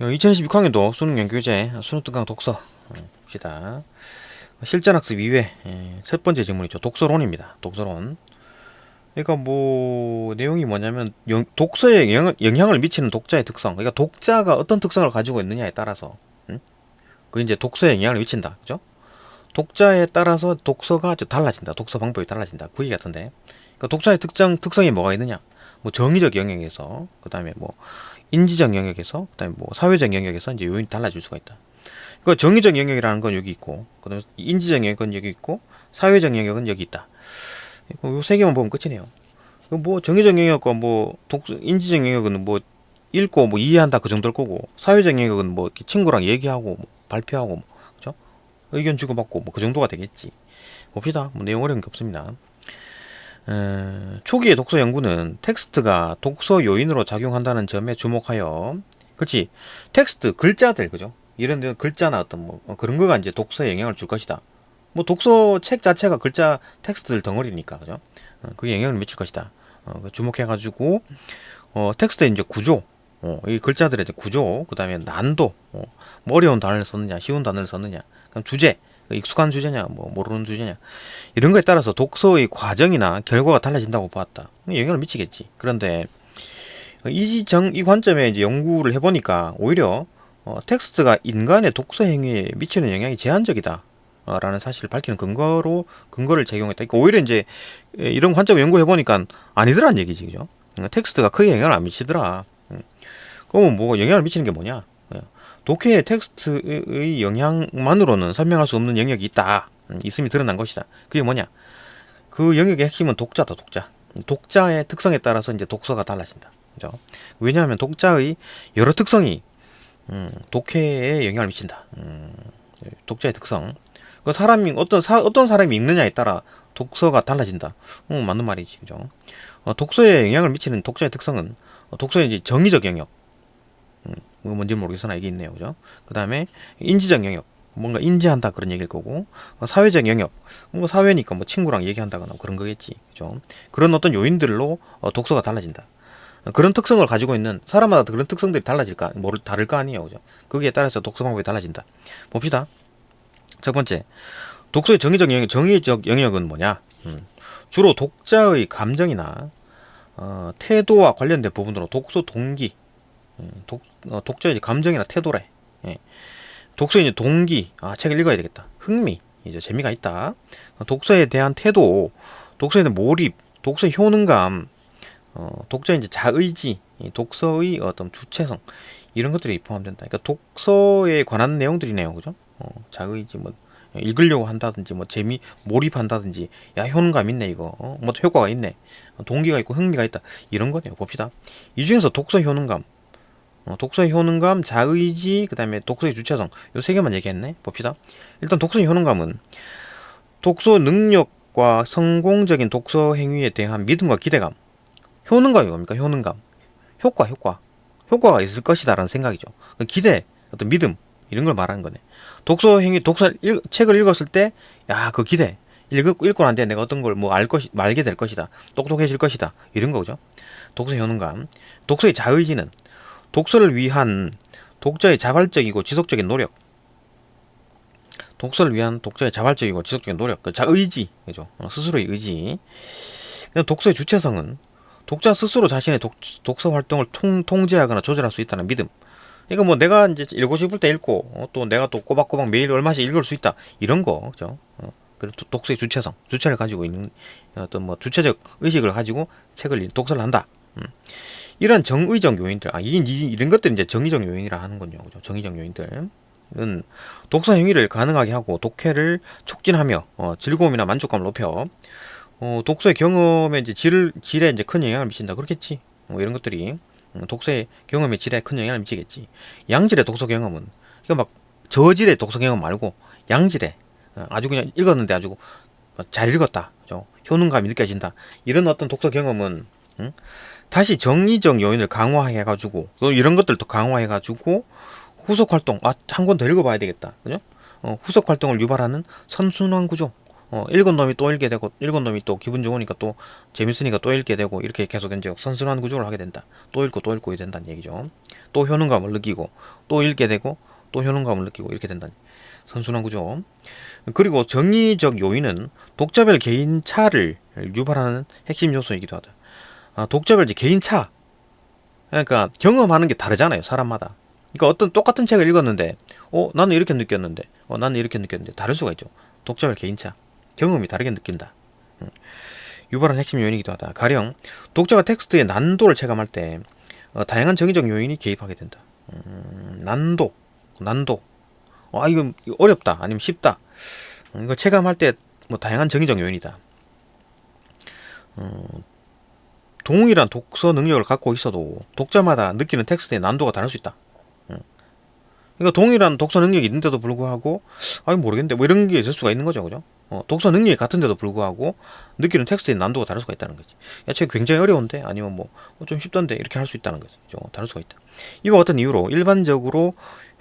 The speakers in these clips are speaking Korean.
2026학년도 수능 연교재 수능 특강 독서 어, 봅시다. 실전학습 2회 예, 첫 번째 질문이죠. 독서론입니다. 독서론. 그러니까 뭐 내용이 뭐냐면 영- 독서에 영향, 영향을 미치는 독자의 특성. 그러니까 독자가 어떤 특성을 가지고 있느냐에 따라서 음? 그 이제 독서에 영향을 미친다. 그죠? 독자에 따라서 독서가 좀 달라진다. 독서 방법이 달라진다. 그 얘기 같은데. 그러니까 독자의 특정 특성이 뭐가 있느냐? 뭐 정의적 영역에서 그다음에 뭐 인지적 영역에서 그다음에 뭐 사회적 영역에서 이제 요인이 달라질 수가 있다. 그 정의적 영역이라는 건 여기 있고 그다음에 인지적 영역은 여기 있고 사회적 영역은 여기 있다. 요 세 개만 보면 끝이네요. 그뭐 정의적 영역과 뭐 독, 인지적 영역은 뭐 읽고 뭐 이해한다 그 정도일 거고 사회적 영역은 뭐 이렇게 친구랑 얘기하고 뭐 발표하고 뭐 그죠? 의견 주고받고 뭐 그 정도가 되겠지. 봅시다. 뭐 내용 어려운 게 없습니다. 에, 초기의 독서 연구는 텍스트가 독서 요인으로 작용한다는 점에 주목하여 그렇지 텍스트 글자들 그죠? 이런 데 글자나 어떤 뭐 어, 그런 거가 이제 독서에 영향을 줄 것이다. 뭐 독서 책 자체가 글자 텍스트들 덩어리니까 그죠? 어, 그게 영향을 미칠 것이다. 어, 그 주목해 가지고 어, 텍스트의 이제 구조 어, 이 글자들의 이제 구조 그 다음에 난도 어, 뭐 어려운 단어를 썼느냐 쉬운 단어를 썼느냐 그럼 주제 익숙한 주제냐 뭐 모르는 주제냐 이런 거에 따라서 독서의 과정이나 결과가 달라진다고 보았다. 영향을 미치겠지. 그런데 이정 이 관점에 이제 연구를 해보니까 오히려 어, 텍스트가 인간의 독서 행위에 미치는 영향이 제한적이다. 어, 라는 사실을 밝히는 근거로 근거를 제공했다. 그러니까 오히려 이제 에, 이런 관점 연구해 보니까 아니더란 얘기지, 그죠? 어, 텍스트가 크게 영향을 안 미치더라. 음. 그러면 뭐 영향을 미치는 게 뭐냐? 어, 독해의 텍스트의 영향만으로는 설명할 수 없는 영역이 있다. 음, 있음이 드러난 것이다. 그게 뭐냐? 그 영역의 핵심은 독자다, 독자. 독자의 특성에 따라서 이제 독서가 달라진다. 그죠? 왜냐하면 독자의 여러 특성이 음, 독해에 영향을 미친다. 음, 독자의 특성. 그 사람이 어떤 사, 어떤 사람이 읽느냐에 따라 독서가 달라진다. 음, 맞는 말이지, 그죠? 어, 독서에 영향을 미치는 독자의 특성은 어, 독서의 이제 정의적 영역. 음, 뭐 뭔지 모르겠으나 이게 있네요, 그죠? 그 다음에 인지적 영역. 뭔가 인지한다 그런 얘기일 거고 어, 사회적 영역. 뭐 사회니까 뭐 친구랑 얘기한다거나 그런 거겠지. 그죠? 그런 어떤 요인들로 어, 독서가 달라진다. 어, 그런 특성을 가지고 있는 사람마다 그런 특성들이 달라질까? 모를 다를 거 아니에요. 그죠? 거기에 따라서 독서 방법이 달라진다. 봅시다. 첫 번째. 독서의 정의적 영역 정의적 영역은 뭐냐? 음, 주로 독자의 감정이나 어, 태도와 관련된 부분으로 독서 동기 음, 독, 어, 독자의 감정이나 태도래 예. 독서의 이제 동기, 아, 책을 읽어야 되겠다. 흥미, 이제 재미가 있다. 독서에 대한 태도, 독서에 대한 몰입, 독서의 효능감, 어, 독자의 이제 자의지, 이 독서의 어떤 주체성, 이런 것들이 포함된다. 그러니까 독서에 관한 내용들이네요. 그죠? 어, 자의지, 뭐, 읽으려고 한다든지, 뭐, 재미, 몰입한다든지, 야, 효능감 있네, 이거. 어, 뭐, 효과가 있네. 어, 동기가 있고, 흥미가 있다. 이런 거네요. 봅시다. 이 중에서 독서 효능감, 어, 독서의 효능감, 자의지, 그 다음에 독서의 주체성. 요 세 개만 얘기했네. 봅시다. 일단 독서의 효능감은 독서 능력과 성공적인 독서 행위에 대한 믿음과 기대감. 효능감이 뭡니까? 효능감. 효과, 효과. 효과가 있을 것이다라는 생각이죠. 그 기대, 어떤 믿음, 이런 걸 말하는 거네. 독서 행위, 독서, 읽, 책을 읽었을 때, 야, 그 기대. 읽고, 읽고 난 뒤에 내가 어떤 걸 뭐 알 것이, 알게 될 것이다. 똑똑해질 것이다. 이런 거죠. 독서 효능감. 독서의 자의지는 독서를 위한 독자의 자발적이고 지속적인 노력. 독서를 위한 독자의 자발적이고 지속적인 노력. 그 자 의지, 그죠? 어, 스스로의 의지. 독서의 주체성은 독자 스스로 자신의 독, 독서 활동을 통, 통제하거나 조절할 수 있다는 믿음. 그러니까 뭐 내가 이제 읽고 싶을 때 읽고 어, 또 내가 또 꼬박꼬박 매일 얼마씩 읽을 수 있다 이런 거, 그죠? 어, 그리고 또 독서의 주체성, 주체를 가지고 있는 어떤 뭐 주체적 의식을 가지고 책을 읽- 독서를 한다. 음. 이런 정의적 요인들, 아, 이, 이, 이런 것들이 이제 정의적 요인이라 하는군요. 그죠? 정의적 요인들 은 독서 행위를 가능하게 하고 독해를 촉진하며 어, 즐거움이나 만족감을 높여 어, 독서의 경험에 이제 질, 질에 이제 큰 영향을 미친다. 그렇겠지. 뭐 이런 것들이 음, 독서의 경험의 질에 큰 영향을 미치겠지. 양질의 독서 경험은 이거 막 저질의 독서 경험 말고 양질의 어, 아주 그냥 읽었는데 아주 잘 읽었다. 그죠? 효능감이 느껴진다. 이런 어떤 독서 경험은 응? 다시 정의적 요인을 강화해가지고 또 이런 것들도 강화해가지고 후속 활동 아 한 권 더 읽어봐야 되겠다 그죠 어, 후속 활동을 유발하는 선순환 구조 어, 읽은 놈이 또 읽게 되고 읽은 놈이 또 기분 좋으니까 또 재밌으니까 또 읽게 되고 이렇게 계속 이제 선순환 구조를 하게 된다. 또 읽고 또 읽고 된다는 얘기죠. 또 효능감을 느끼고 또 읽게 되고 또 효능감을 느끼고 이렇게 된다. 선순환 구조. 그리고 정의적 요인은 독자별 개인차를 유발하는 핵심 요소이기도 하다. 아, 이제 개인차. 그러니까 경험하는 게 다르잖아요, 사람마다. 그러니까 어떤 똑같은 책을 읽었는데, 어, 나는 이렇게 느꼈는데, 어, 나는 이렇게 느꼈는데, 다를 수가 있죠. 독자별 개인차. 경험이 다르게 느낀다. 음. 유발한 핵심 요인이기도 하다. 가령, 독자가 텍스트의 난도를 체감할 때, 어, 다양한 정의적 요인이 개입하게 된다. 음, 난도, 난도. 아, 이거 어렵다. 아니면 쉽다. 음, 이거 체감할 때, 뭐, 다양한 정의적 요인이다. 어, 동일한 독서 능력을 갖고 있어도 독자마다 느끼는 텍스트의 난도가 다를 수 있다. 응. 그러니까 동일한 독서 능력이 있는데도 불구하고 아니 모르겠는데 뭐 이런 게 있을 수가 있는 거죠, 그죠? 어, 독서 능력이 같은데도 불구하고 느끼는 텍스트의 난도가 다를 수가 있다는 거지. 야, 책 굉장히 어려운데 아니면 뭐 좀 쉽던데 이렇게 할 수 있다는 거지. 그죠? 다를 수가 있다. 이와 같은 이유로 일반적으로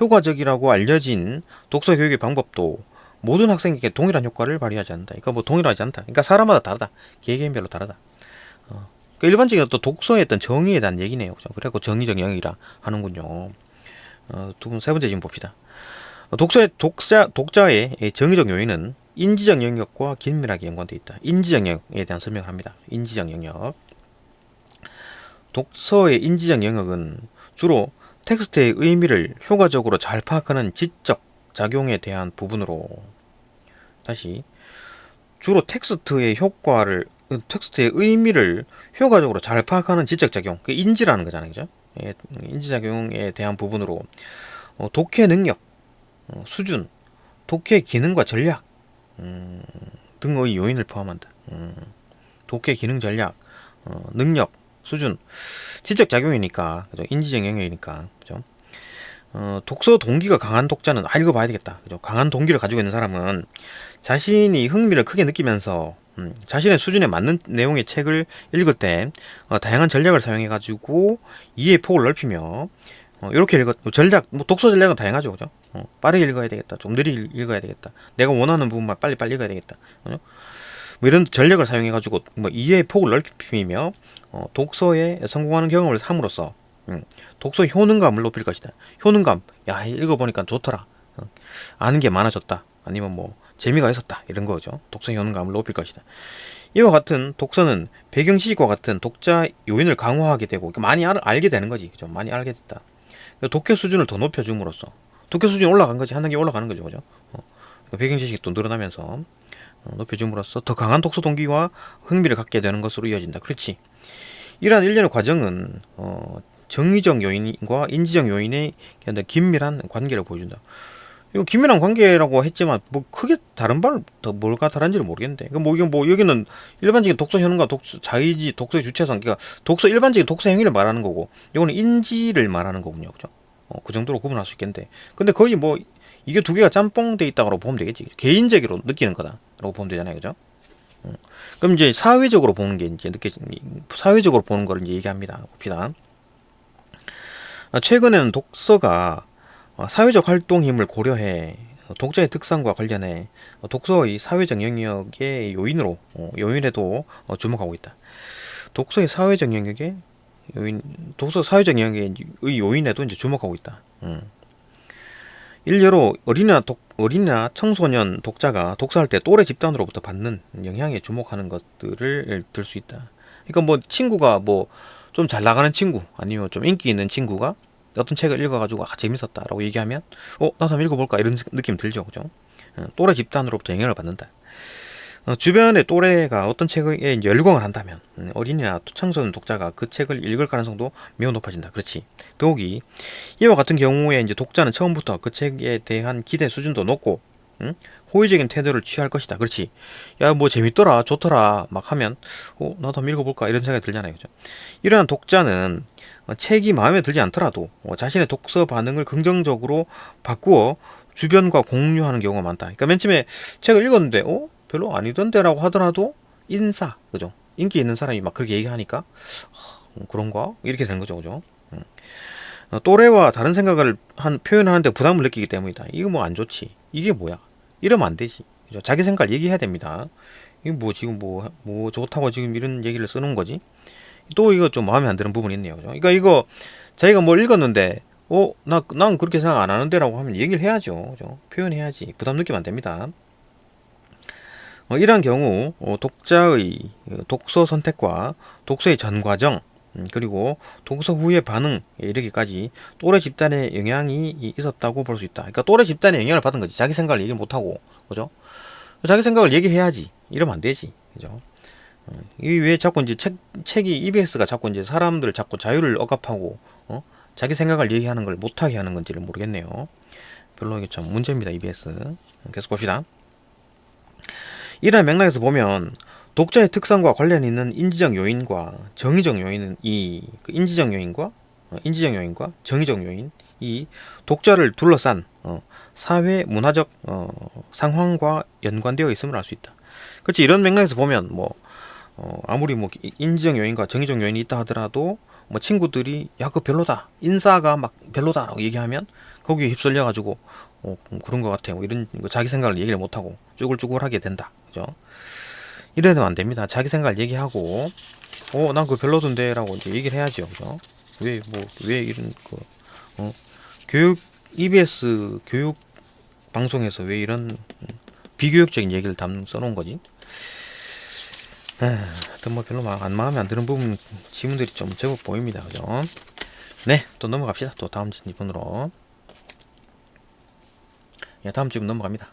효과적이라고 알려진 독서 교육의 방법도 모든 학생에게 동일한 효과를 발휘하지 않는다. 그러니까 뭐 동일하지 않다. 그러니까 사람마다 다르다. 개개인별로 다르다. 어. 그 일반적인 어떤 독서의 어떤 정의에 대한 얘기네요. 그죠? 그래갖고 정의적 영역이라 하는군요. 어, 두 분 세 번째 지금 봅시다. 어, 독서의 독자 독자의 정의적 요인은 인지적 영역과 긴밀하게 연관되어 있다. 인지적 영역에 대한 설명을 합니다. 인지적 영역. 독서의 인지적 영역은 주로 텍스트의 의미를 효과적으로 잘 파악하는 지적 작용에 대한 부분으로 다시 주로 텍스트의 효과를 텍스트의 의미를 효과적으로 잘 파악하는 지적 작용, 그 인지라는 거잖아요, 그죠? 예, 인지 작용에 대한 부분으로 어, 독해 능력, 어, 수준, 독해 기능과 전략 음, 등의 요인을 포함한다. 음, 독해 기능 전략, 어, 능력, 수준, 지적 작용이니까, 그죠? 인지적 영역이니까, 그죠? 어, 독서 동기가 강한 독자는 아 읽어봐야 되겠다. 그죠? 강한 동기를 가지고 있는 사람은 자신이 흥미를 크게 느끼면서 음, 자신의 수준에 맞는 내용의 책을 읽을 때 어, 다양한 전략을 사용해 가지고 이해의 폭을 넓히며 어, 이렇게 읽어 전략 뭐 독서 전략은 다양하죠, 그죠? 어, 빠르게 읽어야 되겠다, 좀 느리 읽어야 되겠다, 내가 원하는 부분만 빨리 빨리 읽어야 되겠다. 어? 뭐 이런 전략을 사용해 가지고 뭐 이해의 폭을 넓히며 어, 독서에 성공하는 경험을 삼으로써 음, 독서 효능감을 높일 것이다. 효능감, 야 읽어보니까 좋더라, 어, 아는 게 많아졌다, 아니면 뭐 재미가 있었다 이런 거죠. 독서 효능감을 높일 것이다. 이와 같은 독서는 배경 지식과 같은 독자 요인을 강화하게 되고 많이 알, 알게 되는 거지. 그죠? 많이 알게 됐다. 독해 수준을 더 높여줌으로써 독해 수준이 올라간 거지 한 단계 올라가는 거죠, 그죠? 어, 배경 지식이 또 늘어나면서 어, 높여줌으로써 더 강한 독서 동기와 흥미를 갖게 되는 것으로 이어진다. 그렇지. 이러한 일련의 과정은 어, 정의적 요인과 인지적 요인의 긴밀한 관계를 보여준다. 이거 긴밀한 관계라고 했지만 뭐 크게 다른 말더 뭘까 다른지를 모르겠는데. 그뭐 이게 뭐 여기는 일반적인 독서 현황과 독서 자의지 독서의 주체성 그러니까 독서 일반적인 독서 행위를 말하는 거고 이거는 인지를 말하는 거군요. 그죠? 어, 그 정도로 구분할 수 있겠는데. 근데 거의 뭐 이게 두 개가 짬뽕돼 있다고 보면 되겠지. 개인적으로 느끼는 거다라고 보면 되잖아요. 그죠? 음. 그럼 이제 사회적으로 보는 게 이제 느껴 사회적으로 보는 거를 이제 얘기합니다. 봅시다. 아, 최근에는 독서가 어, 사회적 활동 힘을 고려해 독자의 특성과 관련해 독서의 사회적 영역의 요인으로 어, 요인에도 어, 주목하고 있다. 독서의 사회적 영역의 요인, 독서 사회적 영역의 요인에도 이제 주목하고 있다. 음. 일례로 어린이나 독, 어린이나 청소년 독자가 독서할 때 또래 집단으로부터 받는 영향에 주목하는 것들을 들 수 있다. 그러니까 뭐 친구가 뭐 좀 잘 나가는 친구 아니면 좀 인기 있는 친구가 어떤 책을 읽어가지고 아 재밌었다라고 얘기하면 어 나도 한번 읽어볼까? 이런 느낌 들죠 그죠? 어, 또래 집단으로부터 영향을 받는다. 어, 주변의 또래가 어떤 책에 이제 열광을 한다면 음, 어린이나 청소년 독자가 그 책을 읽을 가능성도 매우 높아진다. 그렇지. 더욱이 이와 같은 경우에 이제 독자는 처음부터 그 책에 대한 기대 수준도 높고 응? 호의적인 태도를 취할 것이다. 그렇지. 야, 뭐 재밌더라, 좋더라, 막 하면, 어, 나도 한번 읽어볼까? 이런 생각이 들잖아요. 그죠? 이러한 독자는 책이 마음에 들지 않더라도 어, 자신의 독서 반응을 긍정적으로 바꾸어 주변과 공유하는 경우가 많다. 그러니까 맨 처음에 책을 읽었는데, 어? 별로 아니던데라고 하더라도 인사, 그죠? 인기 있는 사람이 막 그렇게 얘기하니까, 어, 그런가? 이렇게 되는 거죠. 그죠? 음. 어, 또래와 다른 생각을 한 표현하는데 부담을 느끼기 때문이다. 이거 뭐 안 좋지. 이게 뭐야? 이러면 안 되지. 그죠? 자기 생각을 얘기해야 됩니다. 이거 뭐 지금 뭐, 뭐 좋다고 지금 이런 얘기를 쓰는 거지? 또 이거 좀 마음에 안 드는 부분이 있네요. 그죠? 그러니까 이거 자기가 뭘 읽었는데, 어, 나, 난 그렇게 생각 안 하는데 라고 하면 얘기를 해야죠. 그죠? 표현해야지. 부담 느끼면 안 됩니다. 어, 이러한 경우, 어, 독자의 어, 독서 선택과 독서의 전 과정, 음, 그리고 독서 후의 반응에 이르기까지 또래 집단의 영향이 이- 있었다고 볼 수 있다. 그러니까 또래 집단의 영향을 받은 거지. 자기 생각을 얘기 못 하고, 그죠? 자기 생각을 얘기해야지. 이러면 안 되지, 그죠? 어, 이왜 자꾸 이제 책 책이 EBS가 자꾸 이제 사람들 자꾸 자유를 억압하고, 어? 자기 생각을 얘기하는 걸 못하게 하는 건지를 모르겠네요. 별로 이게 참 문제입니다, EBS. 계속 봅시다. 이러한 맥락에서 보면 독자의 특성과 관련 있는 인지적 요인과 정의적 요인은 이 그 인지적 요인과 어, 인지적 요인과 정의적 요인 이 독자를 둘러싼 어, 사회 문화적 어, 상황과 연관되어 있음을 알 수 있다. 그렇지 이런 맥락에서 보면 뭐 어, 아무리 뭐 이- 인지적 요인과 정의적 요인이 있다 하더라도 뭐 친구들이 야 그 별로다 인싸가 막 별로다라고 얘기하면 거기에 휩쓸려 가지고 어, 음, 그런 것 같아 뭐 이런 거 자기 생각을 얘기를 못 하고 쭈글쭈글하게 된다 그죠? 이래도 안 됩니다. 자기 생각을 얘기하고, 어, 난 그거 별로던데 라고 이제 얘기를 해야죠. 그죠? 왜, 뭐, 왜 이런, 그, 어, 교육, EBS 교육 방송에서 왜 이런 음, 비교육적인 얘기를 담, 써놓은 거지? 하여튼 뭐 별로 마, 안 마음에 안 드는 부분, 지문들이 좀 제법 보입니다. 그죠? 네, 또 넘어갑시다. 또 다음 질문으로. 예, 다음 질문 넘어갑니다.